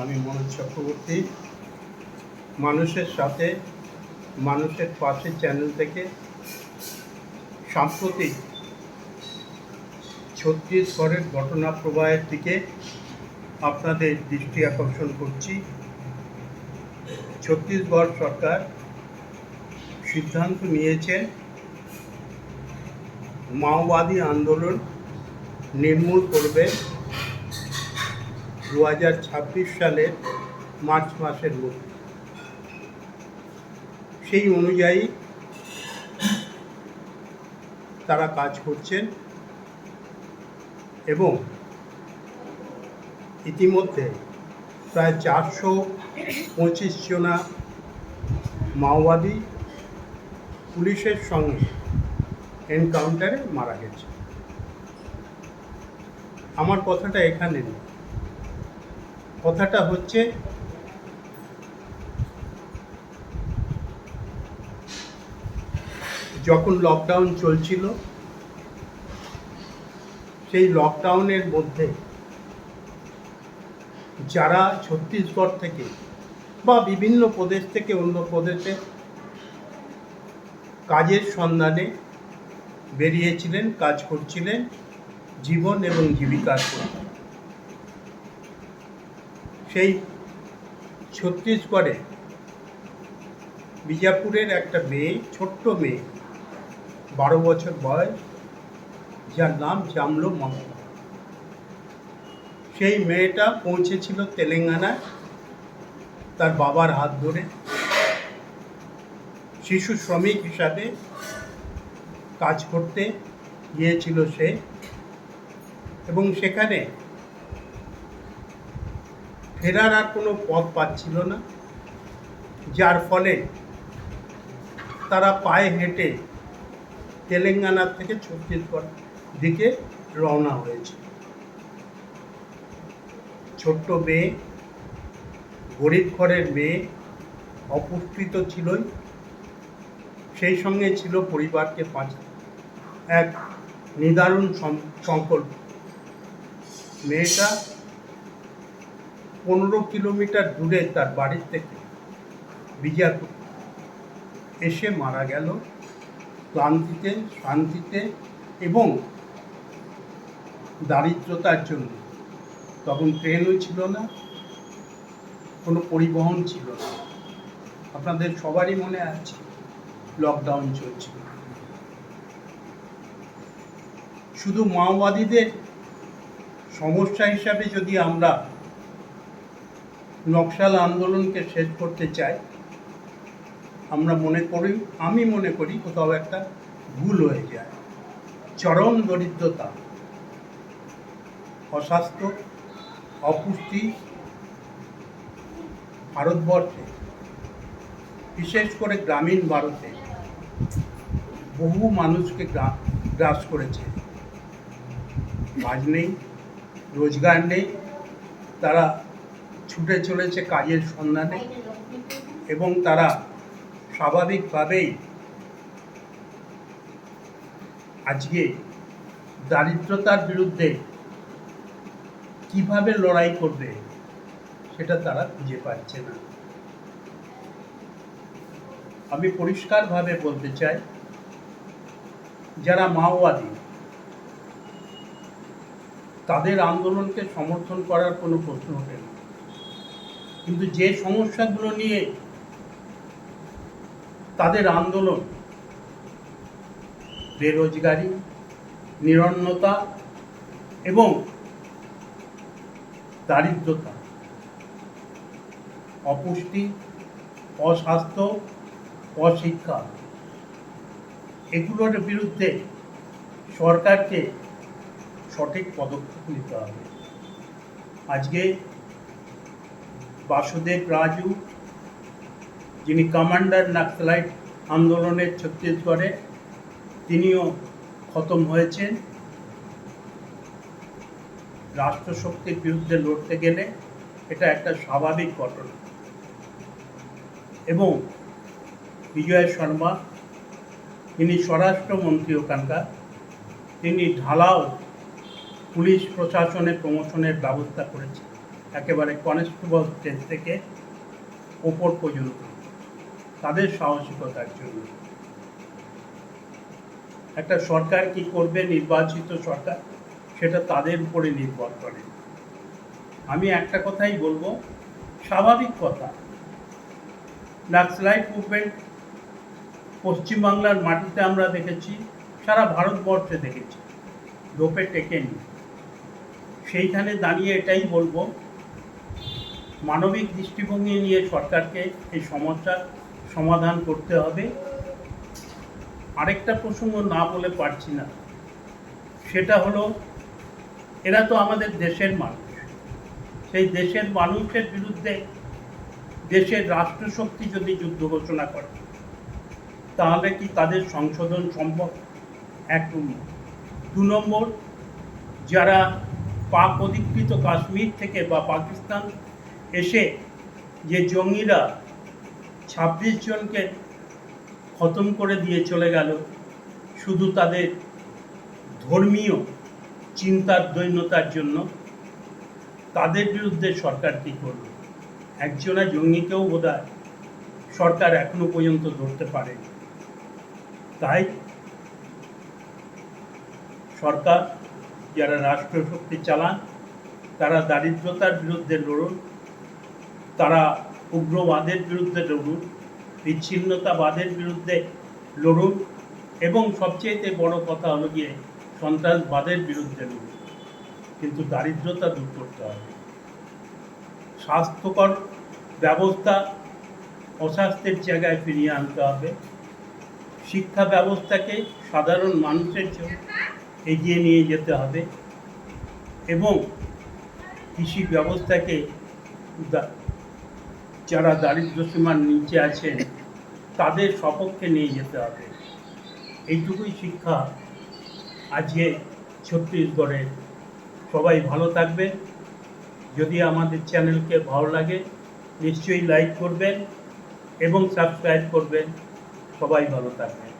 আমি মনোজ চক্রবর্তী। মানুষের সাথে, মানুষের পাশে চ্যানেল থেকে সাম্প্রতিক ছত্তিশগড়ের ঘটনা প্রবাহের দিকে আপনাদের দৃষ্টি আকর্ষণ করছি। ছত্তিশগড় সরকার সিদ্ধান্ত নিয়েছে মাওবাদী আন্দোলন নির্মূল করবে। দু হাজার ছাব্বিশ সালের মার্চ মাসের মধ্যে। সেই অনুযায়ী তারা কাজ করছেন এবং ইতিমধ্যে প্রায় চারশো পঁচিশ জনা মাওবাদী পুলিশের সঙ্গে এনকাউন্টারে মারা গেছে। আমার কথাটা এখানে নেই। কথাটা হচ্ছে, যখন লকডাউন চলছিল, সেই লকডাউনের মধ্যে যারা ছত্তিশগড় থেকে বা বিভিন্ন প্রদেশ থেকে অন্য প্রদেশে কাজের সন্ধানে বেরিয়েছিলেন, কাজ করছিলেন, জীবন এবং জীবিকার জন্য। সেই ছত্তিশগড়ে বিজাপুরের একটা মেয়ে, ছোট্ট মেয়ে, বারো বছর বয়স, যার নাম জামলো মমতা সেই মেয়েটা পৌঁছেছিল তেলেঙ্গানায় তার বাবার হাত ধরে। শিশু শ্রমিক হিসাবে কাজ করতে গিয়েছিল সে। এবং সেখানে ফেরার আর কোনো পথ পাচ্ছিল না। যার ফলে তারা পায়ে হেঁটে তেলেঙ্গানা থেকে ছত্তিশগড় দিকে রওনা হয়েছে। ছোট্ট মেয়ে, গরিব ঘরের মেয়ে, অপুষ্টিত ছিলই। সেই সঙ্গে ছিল পরিবারকে বাঁচা এক নিদারুণ সংকল্প। মেয়েটা পনেরো কিলোমিটার দূরে তার বাড়ির থেকে বিজাপুর এসে মারা গেল ক্লান্তিতে, শান্তিতে এবং দারিদ্রতার জন্য। তখন ট্রেনও ছিল না, কোনো পরিবহন ছিল না। আপনাদের সবারই মনে আছে লকডাউন চলছিল। শুধু মাওবাদীদের সমস্যা হিসাবে যদি আমরা নকশাল আন্দোলনকে শেষ করতে চাই, আমরা মনে করি, আমি মনে করি কোথাও একটা ভুল হয়ে যায়। চরম দরিদ্রতা, অস্বাস্থ্য, অপুষ্টি ভারতবর্ষে, বিশেষ করে গ্রামীণ ভারতে বহু মানুষকে গ্রা- গ্রাস করেছে। কাজ নেই, রোজগার নেই, তারা ছুটে চলেছে কাজের সন্ধানে এবং তারা স্বাভাবিকভাবেই আজকে দারিদ্রতার বিরুদ্ধে কীভাবে লড়াই করবে, সেটা তারা খুঁজে পাচ্ছে না। আমি পরিষ্কারভাবে বলতে চাই, যারা মাওবাদী, তাদের আন্দোলনকে সমর্থন করার কোনো প্রশ্ন ওঠে না। কিন্তু যে সমস্যাগুলো নিয়ে তাদের আন্দোলন, বেরোজগারি, নিরন্নতা এবং দারিদ্রতা, অপুষ্টি, অস্বাস্থ্য, অশিক্ষা, এগুলোর বিরুদ্ধে সরকারকে সঠিক পদক্ষেপ নিতে হবে। আজকে বাসুদেব রাজু, যিনি কমান্ডার নাক্সালাইট আন্দোলনের ছত্তিশগড়ে, তিনিও খতম হয়েছেন। রাষ্ট্রশক্তির বিরুদ্ধে লড়তে গেলে এটা একটা স্বাভাবিক ঘটনা। এবং বিজয় শর্মা তিনি স্বরাষ্ট্রমন্ত্রী ওখানকার, তিনি ঢালাও পুলিশ প্রশাসনে প্রমোশনের ব্যবস্থা করেছেন। একেবারে কনস্টেবল স্টেজ থেকে ওপর পর্যন্ত। তাদের সাহসিকতার জন্য। একটা সরকার কি করবে, নির্বাচিত সরকার, সেটা তাদের উপরে নির্ভর করে। আমি একটা কথাই বলব, স্বাভাবিক কথা নাক্সালাইট মুভমেন্ট পশ্চিমবাংলার মাটিতে আমরা দেখেছি, সারা ভারতবর্ষে দেখেছি। লোপে টেকেনি। সেইখানে দাঁড়িয়ে এটাই বলব মানবিক দৃষ্টিভঙ্গি নিয়ে সরকারকে এই সমস্যার সমাধান করতে হবে। আরেকটা প্রসঙ্গ না বলে পারছি না। সেটা হলো, এরা তো আমাদের দেশের মানুষ। সেই দেশের মানুষের বিরুদ্ধে দেশের রাষ্ট্রশক্তি যদি যুদ্ধ ঘোষণা করে, তাহলে কি তাদের সংশোধন সম্ভব? এক নম্বর। দু নম্বর, যারা পাক অধিকৃত কাশ্মীর থেকে বা পাকিস্তান এসে যে জঙ্গিরা ছাব্বিশ জনকে খতম করে দিয়ে চলে গেল, শুধু তাদের ধর্মীয় চিন্তার দৈন্যতার জন্য, তাদের বিরুদ্ধে সরকার কী করবে? একজনা জঙ্গিকেও বোধ সরকার এখনও পর্যন্ত ধরতে পারেনি। তাই সরকার, যারা রাষ্ট্রশক্তি চালান, তারা দারিদ্রতার বিরুদ্ধে লড়ুন। তারা উগ্রবাদের বিরুদ্ধে লড়ুন বিচ্ছিন্নতাবাদের বিরুদ্ধে লড়ুন এবং সবচেয়ে বড় কথা হলো গিয়ে সন্ত্রাসবাদের বিরুদ্ধে লড়ুন কিন্তু দারিদ্রতা দূর করতে হবে। স্বাস্থ্যকর ব্যবস্থা অস্বাস্থ্যের জায়গায় ফিরিয়ে আনতে হবে। শিক্ষা ব্যবস্থাকে সাধারণ মানুষের জন্য এগিয়ে নিয়ে যেতে হবে এবং কৃষি ব্যবস্থাকে যারা দারিদ্র সীমার নিচে আছেন, তাদের সপক্ষে নিয়ে যেতে হবে। এইটুকুই শিক্ষা আজকে ছত্তিশগড়ে। সবাই ভালো থাকবে যদি আমাদের চ্যানেলকে ভালো লাগে, নিশ্চয়ই লাইক করবেন এবং সাবস্ক্রাইব করবেন। সবাই ভালো থাকবেন।